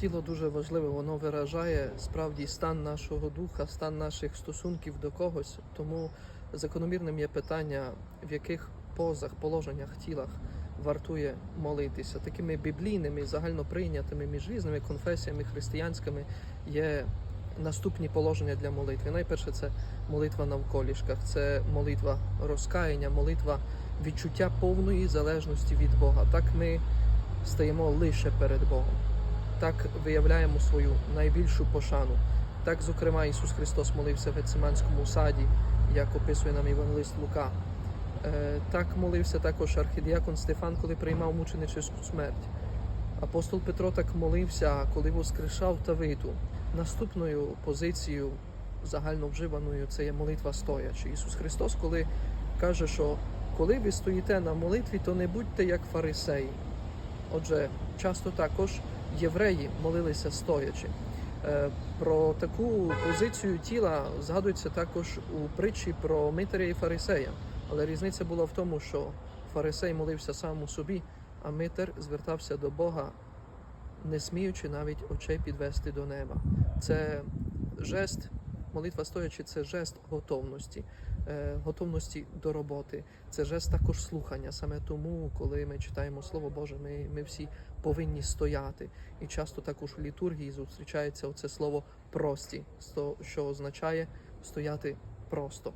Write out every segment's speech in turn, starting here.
Тіло дуже важливе, воно виражає справді стан нашого духа, стан наших стосунків до когось. Тому закономірним є питання, в яких позах, положеннях, тілах вартує молитися. Такими біблійними, загальноприйнятими між різними конфесіями християнськими є наступні положення для молитви. Найперше це молитва на вколішках, це молитва розкаяння, молитва відчуття повної залежності від Бога. Так ми стаємо лише перед Богом. Так виявляємо свою найбільшу пошану. Так, зокрема, Ісус Христос молився в Гециманському саді, як описує нам Євангелист Лука. Е, Так молився також архідіакон Стефан, коли приймав мученичівську смерть. Апостол Петро так молився, коли воскрешав Тавиту. Наступною позицією загально вживаною це є молитва стоячи. Ісус Христос, коли каже, що коли ви стоїте на молитві, то не будьте як фарисеї. Отже, часто також євреї молилися стоячи. Е, Про таку позицію тіла згадується також у притчі про Митаря і фарисея. Але різниця була в тому, що фарисей молився сам у собі, а Митер звертався до Бога, не сміючи навіть очей підвести до неба. Це жест, молитва стоячи, це жест готовності, е, готовності до роботи. Це жест також слухання. Саме тому, коли ми читаємо Слово Боже, ми, ми всі повинні стояти. І часто також у літургії зустрічається оце слово прості, що означає стояти просто,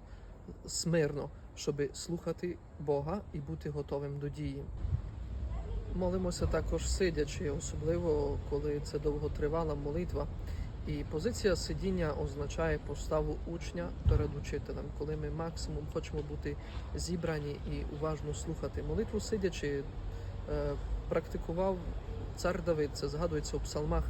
смирно, щоб слухати Бога і бути готовим до дії. Молимося також сидячи, особливо коли це довготривала молитва. І позиція сидіння означає поставу учня перед учителем, коли ми максимум хочемо бути зібрані і уважно слухати. Молитву сидячи е, практикував цар Давид, це згадується у псалмах.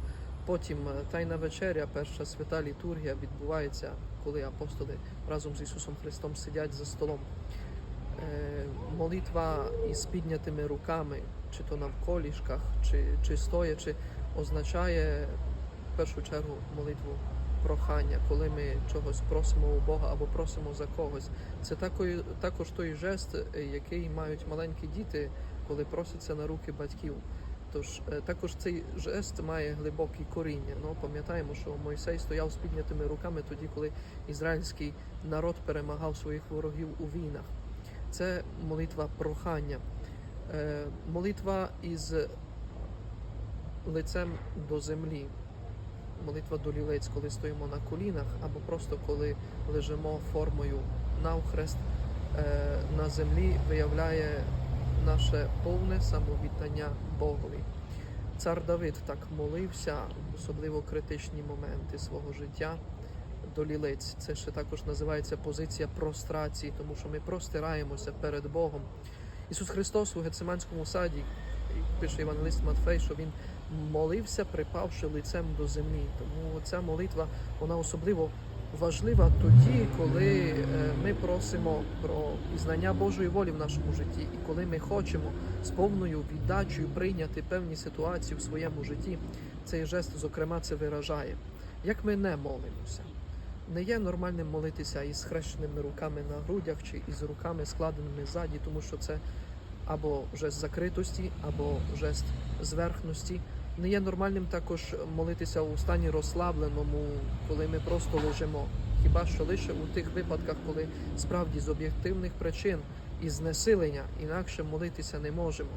Потім е, Тайна вечеря, перша свята літургія відбувається, коли апостоли разом з Ісусом Христом сидять за столом. Е, молитва із піднятими руками, чи то навколішках, чи, чи стоячи, означає першу чергу молитву прохання, коли ми чогось просимо у Бога або просимо за когось. Це також той жест, е, який мають маленькі діти, коли просяться на руки батьків. Тож е, також цей жест має глибокі коріння. Ну, пам'ятаємо, що Мойсей стояв з піднятими руками тоді, коли ізраїльський народ перемагав своїх ворогів у війнах. Це молитва прохання, Е, молитва із лицем до землі, молитва до лілець, коли стоїмо на колінах, або просто коли лежимо формою навхрест е, на землі, виявляє наше повне самовіддання Богові. Цар Давид так молився, особливо критичні моменти свого життя до лілиць. Це ще також називається позиція прострації, тому що ми простираємося перед Богом. Ісус Христос у Гециманському саді, пише Євангелист Матфей, що Він молився, припавши лицем до землі. Тому ця молитва вона особливо важлива тоді, коли е, ми просимо про пізнання Божої волі в нашому житті, і коли ми хочемо з повною віддачею прийняти певні ситуації в своєму житті. Цей жест, зокрема, це виражає. Як ми не молимося, не є нормальним молитися із хрещеними руками на грудях чи із руками складеними ззаді, тому що це або жест закритості, або жест зверхності. Не є нормальним також молитися у стані розслабленому, коли ми просто лежимо. Хіба що лише у тих випадках, коли справді з об'єктивних причин і знесилення інакше молитися не можемо.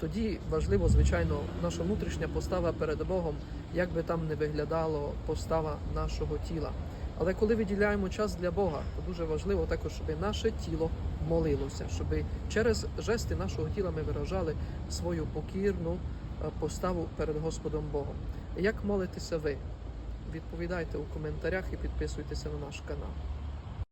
Тоді важливо, звичайно, наша внутрішня постава перед Богом, як би там не виглядало постава нашого тіла. Але коли виділяємо час для Бога, то дуже важливо також, щоб наше тіло молилося, щоб через жести нашого тіла ми виражали свою покірну поставу перед Господом Богом. Як молитеся ви? Відповідайте у коментарях і підписуйтеся на наш канал.